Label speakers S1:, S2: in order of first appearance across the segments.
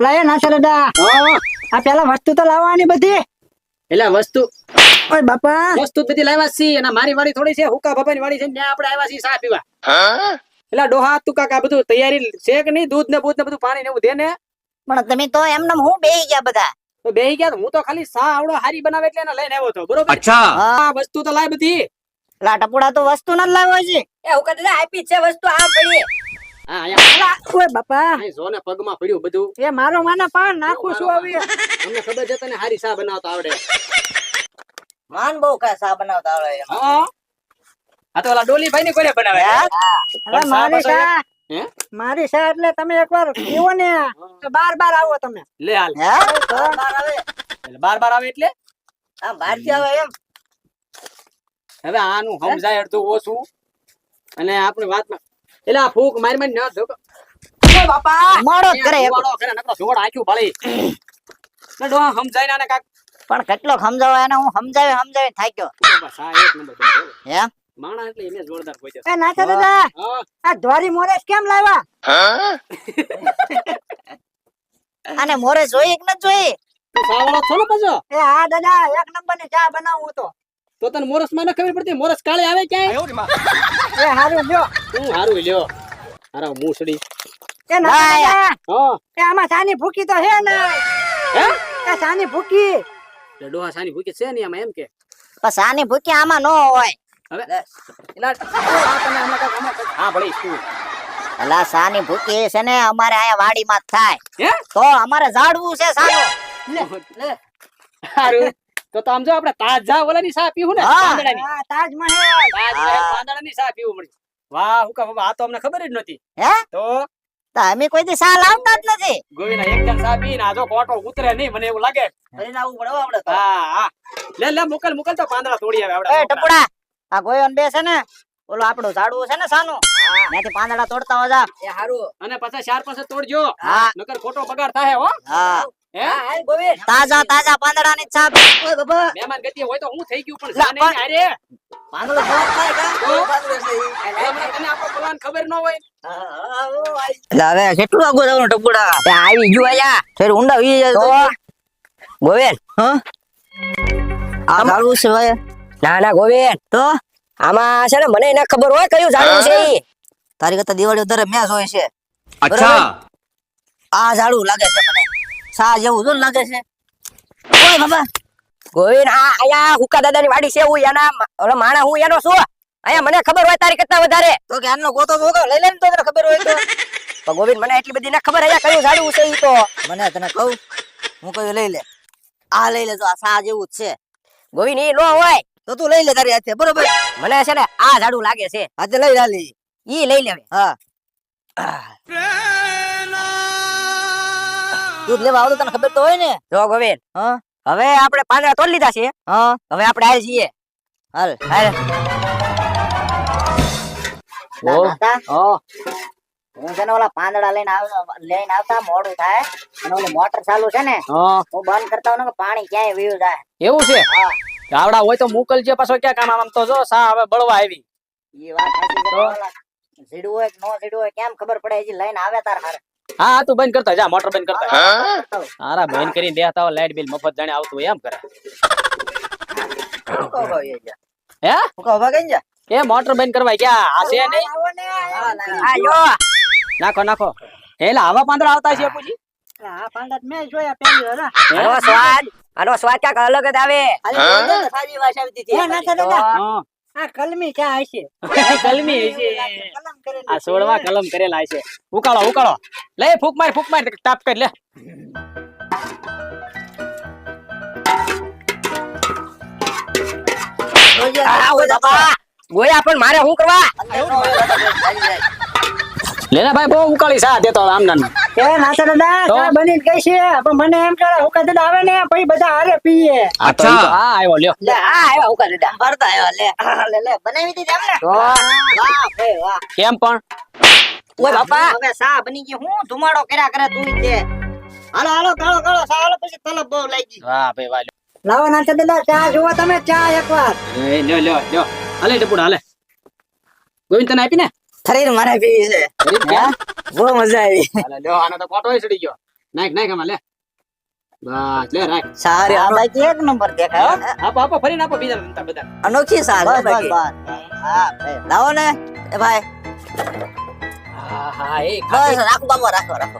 S1: લઈએ ના સરદા આ પેલા વસ્તુ તો લાવવાની બધી.
S2: એટલે વસ્તુ.
S1: ઓય બાપા.
S2: વસ્તુ બધી લાવ્યા છીએ અને મારી વાડી થોડી છે હુકા બાપાની વાડી છે ને આપણે આવ્યા છીએ ચા પીવા. એટલે ડોહા તું કાકા બધું તૈયારી છે કે નહીં? દૂધ ને બૂધ ને બધું પાણી ને એવું દે ને?
S3: પણ તમે તો એમને હું બેહી ગયા બધા.
S2: તો બેહી ગયા હું તો ખાલી સા આવડો હારી બનાવે એટલે એને લઈને આવ્યો તો બરોબર?
S4: અચ્છા.
S2: હા. વસ્તુ તો લાવી બધી.
S3: લાટા તો વસ્તુ ન લાવ્યો છે.
S5: એ હું કદી આપી છે વસ્તુ આ પડી.
S1: ઓય બાપા?
S2: જો ને પગમાં પડ્યું બધું.
S1: એ મારો માના પાન નાખું છું હવે.
S2: અમને ખબર છે તને હારી સા બનાવતા આવડે?
S5: માન બહુ કા સા બનાવતા આવડે.
S2: હા. આ તો ઓલા ડોલી ભાઈ ને કોને બનાવે
S1: અરે મારી
S2: સા
S1: સા મારી સા એટલે તમે એકવાર પીવો ને તો બાર બાર આવો તમે.
S2: લે હાલ.
S5: બાર બાર આવે.
S2: એટલે બાર બાર આવે એટલે?
S5: આમ બહારથી આવે એમ.
S2: હવે આનું સમજાય અડધું ઓછું. અને આપણે વાતમાં એટલે આ ફૂક મારી મારી ન ધોક બાપા!
S3: મોડો કરે એક.
S2: કરે નકરો જોડ આખ્યું ભળી. ને ડોહા સમજાય ને કાક
S3: પણ કેટલો સમજાવે એને હું સમજાવે સમજાવે થાક્યો
S2: બસ આ એક નંબર
S3: હે?
S2: માણા એટલે એને જોરદાર કોઈ છે
S1: એ નાચા દાદા આ ધોરી મોરેશ કેમ લાવ્યા?
S3: અને મોરે જોઈ એક ન જોઈ?
S2: તું સાવાળો ને પાછો?
S1: એ હા દાદા એક નંબરની ચા બનાવું તો.
S2: તો તને મોરસમાં ન ખબર પડતી મોરસ કાળે આવે ક્યાંય?
S1: એ હારું લ્યો.
S2: હું હારું લ્યો. હારા મૂસડી
S1: એ
S2: ના
S1: એ આમાં સાની ભૂકી તો હે ને.
S2: હે?
S1: એ સાની ભૂકી.
S2: એટલે ડોહા સાની ભૂકી છે ને આમાં એમ કે?
S3: પણ સાની ભૂકી આમાં નો હોય.
S2: હવે? એલા તમે હમણાં કાંઈક હા ભલે શું
S3: અલા સાની ભૂકી છે ને અમારે આયા વાડીમાં થાય.
S2: હે?
S3: તો અમારે ઝાડવું છે સાનું.
S2: હારું. તો તો આમ જો આપણે તાજા ઓલાની સા પીવું ને?
S3: હા.
S2: પાંદડાની.
S1: આ તાજમહેલ.
S2: તાજમહેલ પાંદડાની સા પીવું મળી. વાહ હુકા બાબા આ તો અમને ખબર જ નહોતી.
S3: હે?
S2: તો?
S3: તમે કોઈ દી સા લાવતા જ નથી.
S2: ગોવિના એક જણ સા પીને આ જો કોટો ઉતરે નહીં મને એવું લાગે.
S5: ફરીને આવવું પડે આપણે તો.
S2: હા હા. લે લે મુકલ મુકલ તો પાંદડા તોડી આવે
S3: એ ટપડા આ ગોયન બે છે ને ઓલો આપણો ઝાડવું છે ને સાનું ત્યાંથી પાંદડા તોડતા હોજા.
S5: એ હારું.
S2: અને પછી ચાર પાસે તોડજો.
S3: હા.
S2: નકર ખોટો બગાડ થાય હો.
S3: હા.
S2: હે?
S5: હા ગોવિંદ
S3: તાજા તાજા પાંદડા ની છાપ.
S2: મહેમાન ગતિ હોય તો હું થઈ ગયું પણ
S3: લા, કેટલું આ ઝાડુ છે ભાઈ
S6: ના ના ગોવેન.
S3: તો?
S6: આમાં છે ને મને એના ખબર હોય કયું ઝાડું છે
S3: તારી કરતા દિવાળી વધારે મેચ હોય છે. આ ઝાડુ લાગે છે મને. સા જેવું જો લાગે છે.
S6: ગોવિંદ આ આયા હુકા દાદાની વાડી છે હું એના ઓલો માણા હું એનો છું. આયા મને ખબર હોય તારી કરતા વધારે.
S3: તો કે આનો ગોતો ગોતો લઈ લે ને તો તને ખબર હોય તો.
S6: પણ ગોવિંદ મને એટલી બધી ના ખબર આયા કયું ઝાડવું છે ઈ તો.
S3: મને તને કહું હું કયું લઈ લે. આ લઈ લે તો આ સા જેવું જ છે.
S6: ગોવિંદ ઈ નો હોય.
S3: તો તું લઈ લે તારી હાથે બરોબર?
S6: મને છે ને આ ઝાડુ લાગે છે.
S3: હાથે લઈ લાલી
S6: ઈ લઈ લેવે.
S3: હા. દૂધ લેવા આવો તને ખબર તો હોય ને?
S6: જો ગોવિંદ
S3: હા?
S6: હવે આપણે પાંદડા તોડી લીધા છે
S3: હા.
S6: હવે આપણે હાલ જઈએ.
S3: હાલ
S6: હાલ.
S2: હું.
S3: છે ને ઓલા પાંદડા લઈને આવ લઈને આવતા મોડું થાય. અને ઓલી મોટર ચાલુ છે ને
S2: હા.
S3: બંધ કરતા હોઉં પાણી ક્યાંય વીયું જાય
S2: એવું છે? આવડા હોય તો મોકલજે પાછો ક્યાં કામ આમ તો જો સા હવે બળવા આવી.
S3: એ વાત ઝીડવું હોય કે નો ઝીડવું હોય કેમ ખબર પડે? હજી લઈને આવે તાર હારે.
S2: હા હા તું બંધ કરતા જા મોટર બંધ કરતા
S3: હા?
S2: હારા બંધ કરીને દેતા હોય લાઈટ બિલ મફત જાણે આવતું એમ કરે.
S3: હું? કહું કઈ જા
S2: એ મોટર બંધ કરવા ગયા આ છે નહીં?
S1: ને
S3: ના,
S6: આ જો.
S2: નાખો નાખો. એલા આવા પાંદડા આવતા છે પૂછી
S1: આ પાંદડા મેં જોયા પેલી વાર હા.
S6: આનો સ્વાદ. આનો સ્વાદ ક્યાંક અલગ જ આવે.
S3: ખાલી બોલ દે ને, સાજી
S1: આ કલમી હશે? કરેલી
S2: આ સોળવા કલમ કરેલા છે ઉકાળો ઉકાળો. લે ફૂક માર ફૂક માર ટાપ કરી લે.
S6: ગોયા પણ મારે શું કરવા?
S2: લેના ભાઈ બહુ ઉકાળી સા દેતો આમ ના
S1: એ નાતા દાદા? ચા બની ગઈ છે. પણ મને એમ કરે ઉકા દાદા આવે ને પછી બધા હારે પીએ.
S2: અચ્છા. હા આવ્યો લ્યો.
S3: લે આ આવ્યો ઉકા દાદા ભરતા આવ્યો લે લે લે બનાવી દીધી
S2: તો?
S3: વાહ ભાઈ વાહ.
S2: કેમ પણ?
S3: ઓય બાપા. હવે સા બની ગઈ હું ધુમાડો કર્યા કરે તું ઈ તે? હાલો હાલો કાળો કાળો સા હાલો પછી તલબ બહુ લાગી
S2: વાહ ભાઈ વાહ
S1: લાવો નાચા દાદા ચા જુઓ તમે ચા એકવાર.
S2: એ લ્યો લ્યો લ્યો. હાલે ડપુડા હાલે. ગોવિંદ તને આપી ને?
S3: શરીર મારે પીવી છે. બહુ મજા આવી.
S2: લ્યો આનો તો કોટો સડી ગયો. નાખ નાખ આમાં લે. બસ લે રાખ.
S3: સારી આ બાકી એક નંબર દેખાય
S2: આપો આપો ફરીને આપો બીજા નંતર બધા.
S3: અનોખી સાર
S5: બસ, બસ,
S3: હા લાવો ને એ ભાઈ.
S2: હા હા એ
S3: બસ રાખો બાબા રાખો રાખો.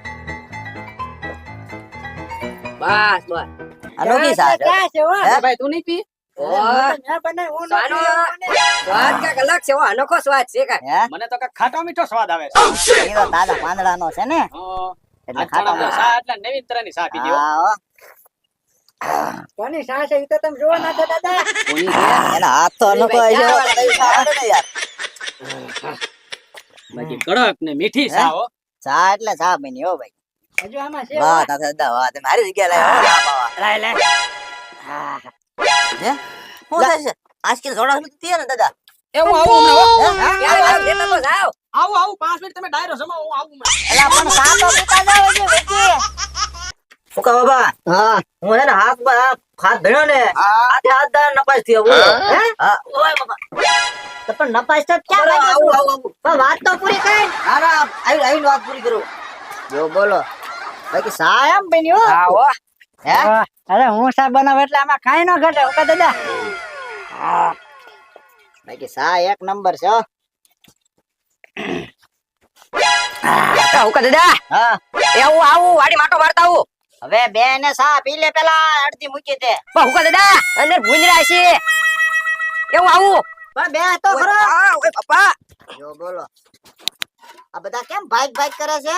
S6: બસ બસ.
S3: અનોખી સાર
S1: ક્યાં છે
S2: ભાઈ તું નહીં પી?
S6: ઓહ,
S1: મેં બનાવી, હું
S6: સાનો
S1: નથી
S6: સ્વાદ કાંઈક અલગ છે અનોખો સ્વાદ છે કાંઈક.
S2: મને તો કાંઈક ખાટો મીઠો સ્વાદ આવે છે.
S3: એ તો તાજા પાંદડાનો છે ને? એટલે ખાટો
S2: એટલે નવીન તરહની સા પીધી હો.
S3: હા હો.
S1: કોની સાસ છે તો તમે જોવો ના દાદા
S3: એના હાથ તો અનોખો ને યાર
S2: બાકી કડક ને મીઠી સા હો.
S3: ચા એટલે સા બની હો ભાઈ.
S1: હજુ આમાં છે
S3: વાહ તાતા દાદા વાહ તમે મારી જગ્યા લાવ્યા
S2: લે
S3: હે. શું થાય છે આજકાલ સમય થયા ને દાદા.
S2: આવું હમણાં હો.
S6: વાળા? લેતા તો જાઓ.
S2: આવું આવું પાંચ મિનિટ તમે ડાયરો જમાવો હું આવું હમણાં.
S3: એલા પણ ચા તો પીતા જાવ હજી વેચી ફુકા બાબા? હા. હું હે ને હાથ બા હાથ ભેણો ને હાથે હાથ દાર નપાસ થયો બોલો. હે. હા? ઓય બાબા
S1: તો પણ નપાસ તો ક્યાં
S3: બોલો, આવું, આવું, આવું.
S1: પણ વાત તો પૂરી કર
S3: હા ના આવી વાત પૂરી કરું. જો બોલો. બાકી સા એમ બની હા,
S6: હો. હે.
S1: અરે હું સા બનાવ એટલે આમાં કાંઈ ન ઘટે. ઓકા દાદા
S3: બાકી સા એક નંબર છે
S6: ઓકા દાદા
S3: હા.
S6: એ હું આવું વાડી માટો મારતા આવું.
S3: હવે બે ને સા પી લે પેલા અડધી મૂકી દે.
S6: પણ હુકા દાદા અંદર ભૂંજરા છે. એવું આવું.
S3: પણ બે તો ખરો.
S6: ઓય પપ્પા.
S3: જો બોલો. આ બધા કેમ ભાગ ભાગ કરે છે?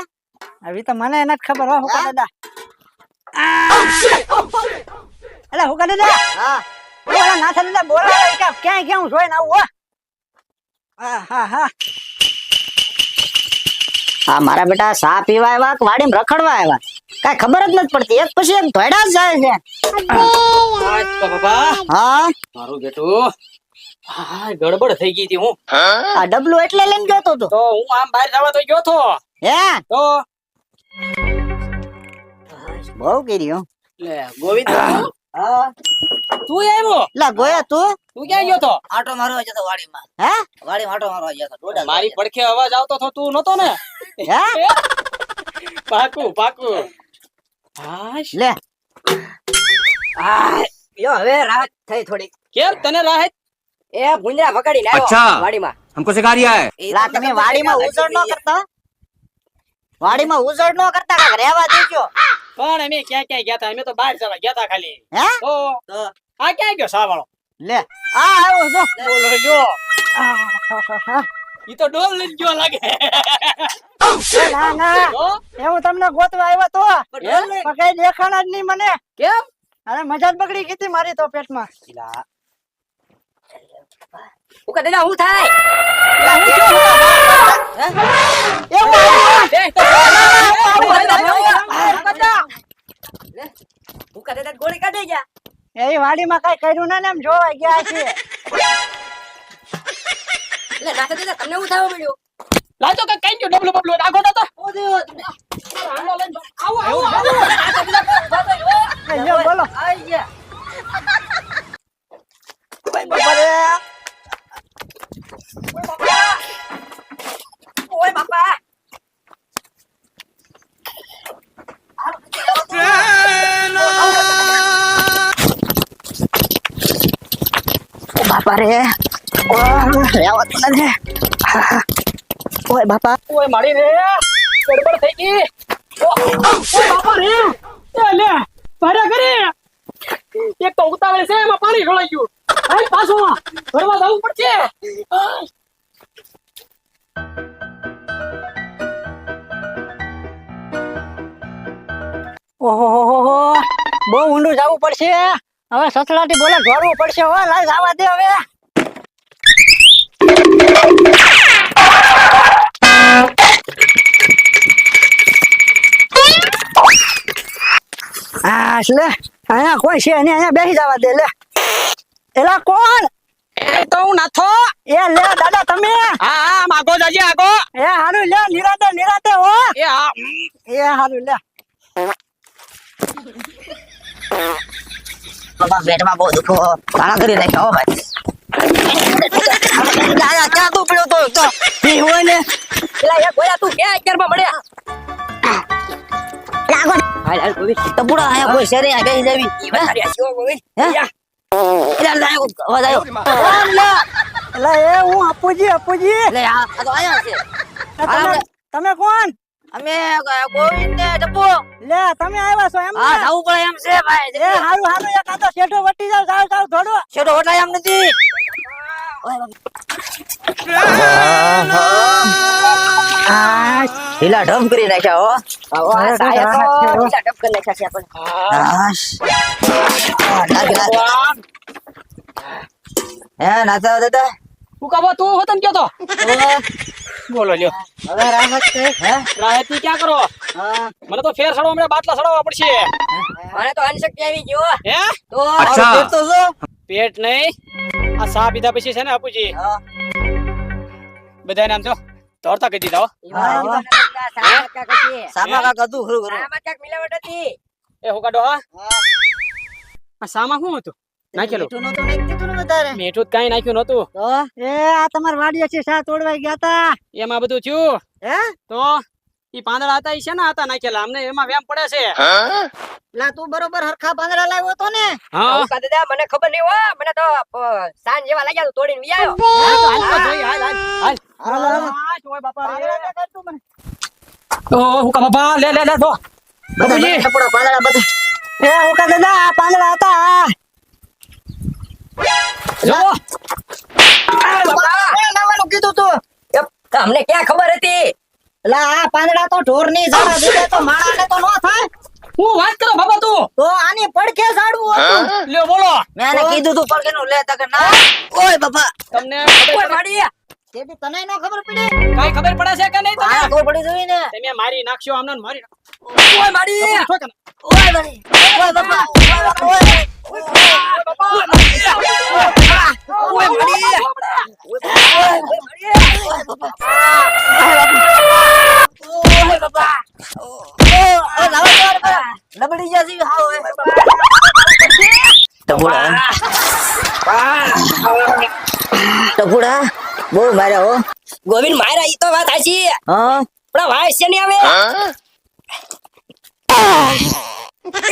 S1: આવી તો મને નથી ખબર હો ઓકા દાદા અલા દાદા
S3: હા
S1: કે ક્યાં હો હા હા હા હા
S3: મારા બેટા સા પીવા આવ્યા કે વાડીમાં રખડવા આવ્યા? કઈ ખબર જ નથી પડતી. એક પછી એક ધોયડા જ જાય છે.
S2: આજ તો બાબા
S3: હા?
S2: મારું બેટું હા ગડબડ થઈ ગઈ હતી હું.
S3: આ ડબલું એટલે લઈને ગયો તો. તો
S2: હું આમ બહાર જવા તો ગયો તો.
S3: હે?
S2: તો?
S3: બહુ કર્યું
S2: લે ગોવિંદ
S3: હા
S2: તું આવ્યો
S3: લા ગોયા તું
S2: તું ક્યાં ગયો તો
S3: આટો મારવા જતો વાડીમાં
S2: હે
S3: વાડીમાં આટો મારવા જતો ડોડા
S2: મારી પડખે અવાજ આવતો તો તું નતો ને
S3: હે
S2: પાકું પાકું હાશ.
S3: લે
S6: આ, યો હવે રાહત થઈ થોડી
S2: કેમ તને રાહત
S6: એ ભૂંજરા પકડીને આવ્યો
S4: અચ્છા.
S6: વાડીમાં
S4: हमको सिखा रिया है
S6: એ
S3: લા
S6: તો
S3: તમે
S6: તમને
S3: વાડીમાં
S6: ખબર
S3: ઉજળ ન
S6: નથી.
S3: કરતા વાડીમાં ઉજળ ન કરતા કાંઈક રહેવા દેજો
S2: પણ અમે ક્યાં ક્યાં ગયા તા? અમે તો બહાર જવા ગયા ખાલી.
S3: હે?
S2: તો આ ક્યાં ગયો સાવાળો?
S3: લે આ આવ્યો જો
S2: બોલો જો. ઈ તો ડોલ લઈ ગયો લાગે.
S1: એ ના ના. એવું તમને ગોતવા આવ્યો તો?
S6: પણ ડોલ લઈને-
S1: પણ કઈ દેખાણા જ નહીં મને.
S2: કેમ?
S1: અરે મજા જ બગડી ગઈ મારી તો પેટમાં.
S6: હું થાય ગોળી કાઢી ગયા
S1: એ વાડીમાં કઈ કર્યું ના ને એમ જોવા ગયા છે
S6: એટલે દાદા તમને હું થવા મળ્યું
S2: લાજો કે કઈ ગયો ડબલું બબલું નાખો તો
S6: બાપા
S3: લેવાતું નથી ઓય બાપા.
S2: ઓય મારી રે ગડબડ થઈ ગઈ. ઓય બાપા રે. એ લે ભાડા કરે એક તો ઉતાવળ છે એમાં પાણી ઢોળાઈ ગયું. હાલ પાછો ભરવા જવું પડશે.
S1: ઓહો હો હો હો. બહુ ઊંડું જવું પડશે. હવે સસલાટી બોલે ઢોળવું પડશે હો લાય જવા દે હવે. હા લે અહીંયા કોઈ છે નહીં અહીંયા બેસી જવા દે લે. એલા કોણ?
S2: એ તો હું નાથો.
S1: એ લે દાદા તમે?
S2: હા હા માગો જાજે આગો
S1: એ હારું લે નિરાતે નિરાતે હો.
S2: એ હા
S1: એ હારું લે.
S3: બાબા પેટમાં બહુ દુખો ઘણા કરી નાખ્યો હો ભાઈ દાદા ક્યાં તું પીડ્યો તો તો પી હોય ને
S6: પેલા એક ગોળા તું ક્યાં અત્યારમાં મળ્યા
S3: લાગો
S6: હાલ હાલ ગોવિંદ
S5: ટપુડા આયા કોઈ શેરી આ બેસી જાવી
S6: હો, ગોવિંદ
S5: હે?
S6: યા.
S5: એટલે લે અવાજ આવ્યો
S1: કોણ લે એટલે એ હું અપુજી અપુજી
S5: લે આ તો આયા છે
S1: તમે કોણ
S5: અમે ગોવિંદ ને
S1: લે તમે આવ્યા છો એમ
S5: હા? જાવું પડે એમ છે ભાઈ.
S1: એ હારું હારું એક આતો શેઠો વટી જાવ જાવ જાવ થોડો
S5: શેઠો વટાય એમ નથી.
S1: આ
S5: ઢીલા ઢમ કરી નાખ્યા હો.
S6: આવો, આ સાયા તો ઢીલા ઢમ કરી નાખ્યા છે આપણને.
S5: આશ. હે નાચા દાદા
S2: હુકાબા તું. હોતન કયો તો? બોલો લ્યો?
S5: હવે રાહત છે. હે?
S2: રાહતી ક્યાં કરો? મને તો ફેર સડો હમણાં બાટલા સડવા પડશે.
S6: મને તો અનશક્તિ આવી ગયો.
S2: હે?
S6: તો
S5: અચ્છા. પેટ તો જો
S2: પેટ નહીં. આ સા પીધા પછી છે ને અપુજી?
S5: હા.
S2: બધા નામ જો દોડતા કહી દીધા હો.
S6: કાકા છે.
S5: સામા કાકા તું ખરું ખરું
S6: આમાં ક્યાંક મિલાવટ હતી.
S2: એ હા આ સામાં શું હતું? નાખેલું
S5: મીઠું નહોતું નાખી દીધું વધારે
S2: મીઠું જ કાંઈ નાખ્યું નતું
S5: તો?
S1: એ આ તમાર વાડીએ છે સા તોડવાઈ ગયા તા.
S2: એમાં બધું થયું.
S5: હે?
S2: તો ઈ પાંદડા હતા ઈ છે ને હતા નાખેલા? અમને એમાં વેમ પડે છે.
S5: લા તું બરોબર હરખા પાંદડા લાવ્યો તો ને?
S2: હા.
S6: આવું કા મને ખબર નહીં હો. મને તો સાંજ જેવા લાગ્યા તો તોડીને વી આવ્યો
S2: હાલ હાલ જોઈ, હાલ, હાલ, હાલ.
S1: હાલો, હાલો.
S2: ઓય બાપા રે.
S1: કરતું મને.
S2: ઓ, હુકા બાપા લે લે લે તો
S5: બધા
S2: બાપુજી.
S5: ટપુડા પાંદડા બધા.
S1: એ ઓકા દાદા પાંદડા હતા.
S2: જો!
S5: લાવવાનું કીધું તું.
S6: એપ, ક્યાં ખબર હતી?
S5: લા આ પાંદડા તો ઢોરની ઝાડા દીધે તો માણાને તો નો થાય.
S2: હું વાત કરો બાબા તું?
S5: તો આની પડકે ઝાડવું હતું.
S2: લ્યો બોલો.
S5: મેં કીધું તું પડખે નું લે તકે ના. ઓય બાપા.
S2: તમને
S6: કોઈ માડી
S5: તેથી તને નો ખબર પડી?
S2: કાંઈ ખબર પડે છે કે નહીં
S5: ખબર પડી જોઈ ને
S2: તમે મારી નાખશો આમને મારી
S6: કોઈ માડી
S2: નાખશો કે
S5: ઓય બની ઓય બાપા. ઓય બાપા. ઓય
S6: કોઈ માડી
S5: ઓય બાપા. ઓ લાવા લબડી જા જી હા ઓય ટપુડા ટપુડા બહુ મારે હો.
S6: ગોવિંદ મારા ઈ તો વાત સાચી
S5: હા?
S6: પણ વાય છે ને આવે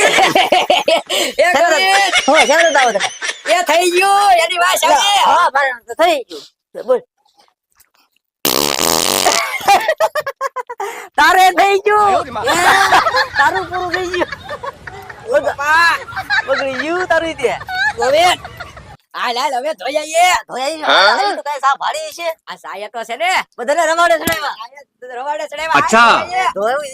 S6: એ ગોવિંદ,
S5: હો ચાલો દાવ
S6: એ થઈ ગયું એની વાત આવે
S5: હા મારે તો થઈ ગયું. બોલ. તારે થઈ ગયું. તારું પૂરું થઈ ગયું. બગડી ગયું તારું ત્યાં
S6: ગોવિંદ હાલ હાલ હવે ધોઈ આવીએ.
S5: તો કઈ સા ભાડી છે.
S6: આ સાયા તો છે ને.
S5: બધાને રમાડે ચડાવ્યા.
S6: રવાડે ચડાવ્યા.
S4: અચ્છા.
S5: ધોયું.